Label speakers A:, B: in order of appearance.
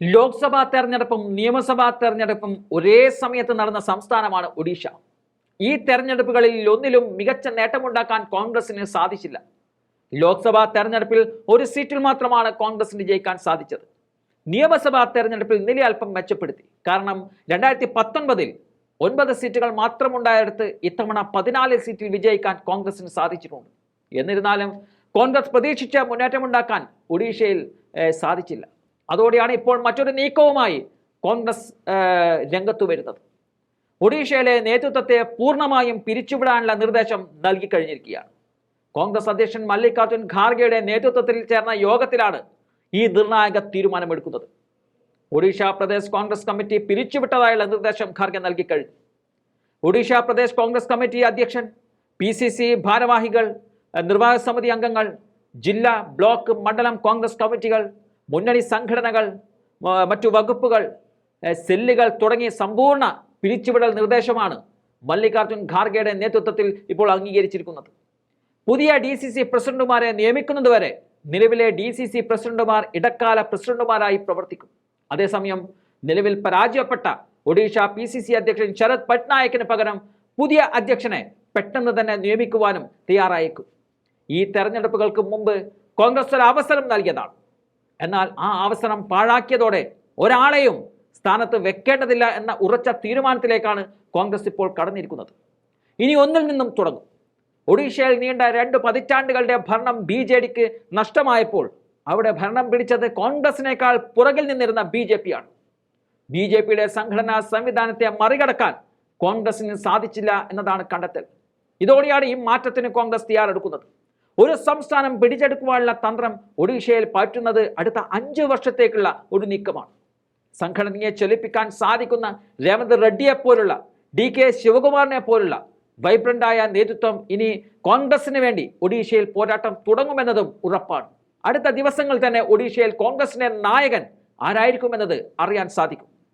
A: ലോക്സഭാ തെരഞ്ഞെടുപ്പും നിയമസഭാ തെരഞ്ഞെടുപ്പും ഒരേ സമയത്ത് നടന്ന സംസ്ഥാനമാണ് ഒഡീഷ. ഈ തെരഞ്ഞെടുപ്പുകളിൽ ഒന്നിലും മികച്ച നേട്ടമുണ്ടാക്കാൻ കോൺഗ്രസിന് സാധിച്ചില്ല. ലോക്സഭാ തെരഞ്ഞെടുപ്പിൽ ഒരു സീറ്റിൽ മാത്രമാണ് കോൺഗ്രസിന് ജയിക്കാൻ സാധിച്ചത്. നിയമസഭാ തെരഞ്ഞെടുപ്പിൽ നില അല്പം മെച്ചപ്പെടുത്തി. കാരണം രണ്ടായിരത്തി പത്തൊൻപതിൽ ഒൻപത് സീറ്റുകൾ മാത്രമുണ്ടായിടത്ത് ഇത്തവണ പതിനാല് സീറ്റിൽ വിജയിക്കാൻ കോൺഗ്രസിന് സാധിച്ചിട്ടുണ്ട്. എന്നിരുന്നാലും കോൺഗ്രസ് പ്രതീക്ഷിച്ച മുന്നേറ്റമുണ്ടാക്കാൻ ഒഡീഷയിൽ സാധിച്ചില്ല. അതോടെയാണ് ഇപ്പോൾ മറ്റൊരു നീക്കവുമായി കോൺഗ്രസ് രംഗത്തു വരുന്നത്. ഒഡീഷയിലെ നേതൃത്വത്തെ പൂർണമായും പിരിച്ചുവിടാനുള്ള നിർദ്ദേശം നൽകി കഴിഞ്ഞിരിക്കുകയാണ്. കോൺഗ്രസ് അധ്യക്ഷൻ മല്ലികാർജുൻ ഖാർഗെയുടെ നേതൃത്വത്തിൽ ചേർന്ന യോഗത്തിലാണ് ഈ നിർണായക തീരുമാനമെടുക്കുന്നത്. ഒഡീഷ പ്രദേശ് കോൺഗ്രസ് കമ്മിറ്റി പിരിച്ചുവിട്ടതായുള്ള നിർദ്ദേശം ഖാർഗെ നൽകി കഴിഞ്ഞു. ഒഡീഷ പ്രദേശ് കോൺഗ്രസ് കമ്മിറ്റി അധ്യക്ഷൻ പി സി സി ഭാരവാഹികൾ നിർവാഹക സമിതി അംഗങ്ങൾ ജില്ലാ ബ്ലോക്ക് മണ്ഡലം കോൺഗ്രസ് കമ്മിറ്റികൾ മുന്നണി സംഘടനകൾ മറ്റു വകുപ്പുകൾ സെല്ലുകൾ തുടങ്ങിയ സമ്പൂർണ പിരിച്ചുവിടൽ നിർദ്ദേശമാണ് മല്ലികാർജുൻ ഖാർഗെയുടെ നേതൃത്വത്തിൽ ഇപ്പോൾ അംഗീകരിച്ചിരിക്കുന്നത്. പുതിയ ഡി സി സി പ്രസിഡന്റുമാരെ നിയമിക്കുന്നതുവരെ നിലവിലെ ഡി സി സി പ്രസിഡന്റുമാർ ഇടക്കാല പ്രസിഡന്റുമാരായി പ്രവർത്തിക്കും. അതേസമയം നിലവിൽ പരാജയപ്പെട്ട ഒഡീഷ പി സി സി അധ്യക്ഷൻ ശരത് പട്നായക്കിന് പകരം പുതിയ അധ്യക്ഷനെ പെട്ടെന്ന് തന്നെ നിയമിക്കുവാനും തയ്യാറായേക്കും. ഈ തെരഞ്ഞെടുപ്പുകൾക്ക് മുമ്പ് കോൺഗ്രസ് ഒരു അവസരം നൽകിയതാണ്. എന്നാൽ ആ അവസരം പാഴാക്കിയതോടെ ഒരാളെയും സ്ഥാനത്ത് വെക്കേണ്ടതില്ല എന്ന ഉറച്ച തീരുമാനത്തിലേക്കാണ് കോൺഗ്രസ് ഇപ്പോൾ കടന്നിരിക്കുന്നത്. ഇനി ഒന്നിൽ നിന്നും തുടങ്ങും. ഒഡീഷയിൽ നീണ്ട രണ്ട് പതിറ്റാണ്ടുകളുടെ ഭരണം ബി ജെ ഡിക്ക് നഷ്ടമായപ്പോൾ അവിടെ ഭരണം പിടിച്ചത് കോൺഗ്രസിനേക്കാൾ പുറകിൽ നിന്നിരുന്ന ബി ജെ പി ആണ് ബി ജെ പിയുടെ സംഘടനാ സംവിധാനത്തെ മറികടക്കാൻ കോൺഗ്രസിന് സാധിച്ചില്ല എന്നതാണ് കണ്ടെത്തൽ. ഇതോടെയാണ് ഈ മാറ്റത്തിന് കോൺഗ്രസ് തയ്യാറെടുക്കുന്നത്. ഒരു സംസ്ഥാനം പിടിച്ചെടുക്കുവാനുള്ള തന്ത്രം ഒഡീഷയിൽ പറ്റുന്നത് അടുത്ത അഞ്ച് വർഷത്തേക്കുള്ള ഒരു നീക്കമാണ്. സംഘടനയെ ചലിപ്പിക്കാൻ സാധിക്കുന്ന രേവന്ത് റെഡ്ഡിയെ പോലുള്ള ഡി കെ ശിവകുമാറിനെ പോലുള്ള വൈബ്രന്റായ നേതൃത്വം ഇനി കോൺഗ്രസിന് വേണ്ടി ഒഡീഷയിൽ പോരാട്ടം തുടങ്ങുമെന്നതും ഉറപ്പാണ്. അടുത്ത ദിവസങ്ങൾ തന്നെ ഒഡീഷയിൽ കോൺഗ്രസിന്റെ നായകൻ ആരായിരിക്കുമെന്നത് അറിയാൻ സാധിക്കും.